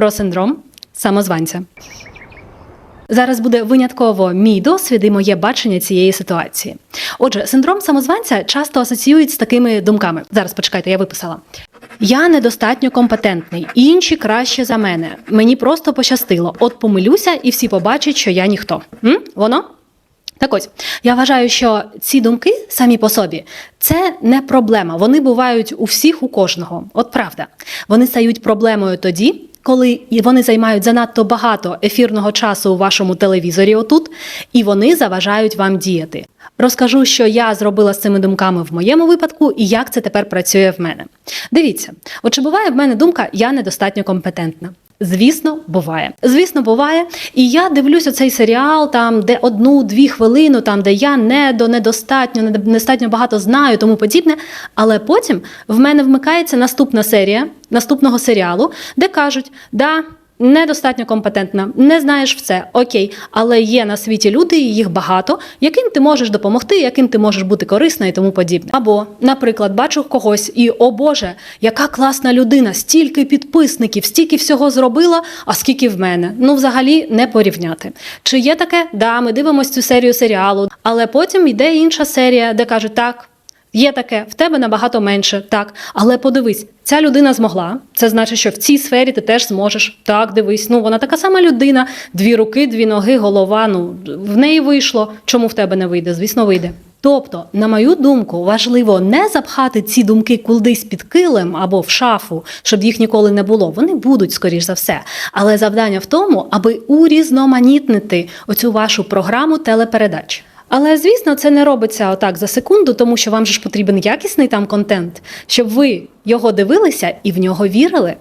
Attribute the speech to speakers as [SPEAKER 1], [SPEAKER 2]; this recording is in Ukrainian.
[SPEAKER 1] про синдром самозванця. Зараз буде винятково мій досвід і моє бачення цієї ситуації. Отже, синдром самозванця часто асоціюють з такими думками. Зараз почекайте, я виписала. Я недостатньо компетентний, інші краще за мене. Мені просто пощастило. От помилюся, і всі побачать, що я ніхто. М? Воно? Так ось, я вважаю, що ці думки самі по собі це не проблема. Вони бувають у всіх, у кожного. От правда. Вони стають проблемою тоді, коли вони займають занадто багато ефірного часу у вашому телевізорі отут, і вони заважають вам діяти. Розкажу, що я зробила з цими думками в моєму випадку і як це тепер працює в мене. Дивіться, от чи буває в мене думка, я недостатньо компетентна. Звісно, буває. Звісно, буває. І я дивлюся цей серіал, там де одну-дві хвилину, там де я не до недостатньо, недостатньо багато знаю, тому подібне. Але потім в мене вмикається наступна серія наступного серіалу, де кажуть, да. Недостатньо компетентна, не знаєш все, окей, але є на світі люди, їх багато, яким ти можеш допомогти, яким ти можеш бути корисна і тому подібне. Або, наприклад, бачу когось і о Боже, яка класна людина, стільки підписників, стільки всього зробила, а скільки в мене. Ну, взагалі не порівняти. Чи є таке? Да, ми дивимося цю серію серіалу, але потім йде інша серія, де кажуть, так. Є таке, в тебе набагато менше, так. Але подивись, ця людина змогла. Це значить, що в цій сфері ти теж зможеш. Так, дивись. Ну вона така сама людина, дві руки, дві ноги, голова. Ну в неї вийшло. Чому в тебе не вийде? Звісно, вийде. Тобто, на мою думку, важливо не запхати ці думки кудись під килим або в шафу, щоб їх ніколи не було. Вони будуть, скоріш за все. Але завдання в тому, аби урізноманітнити оцю вашу програму телепередач. Але звісно, це не робиться отак за секунду, тому що вам же ж потрібен якісний там контент, щоб ви його дивилися і в нього вірили.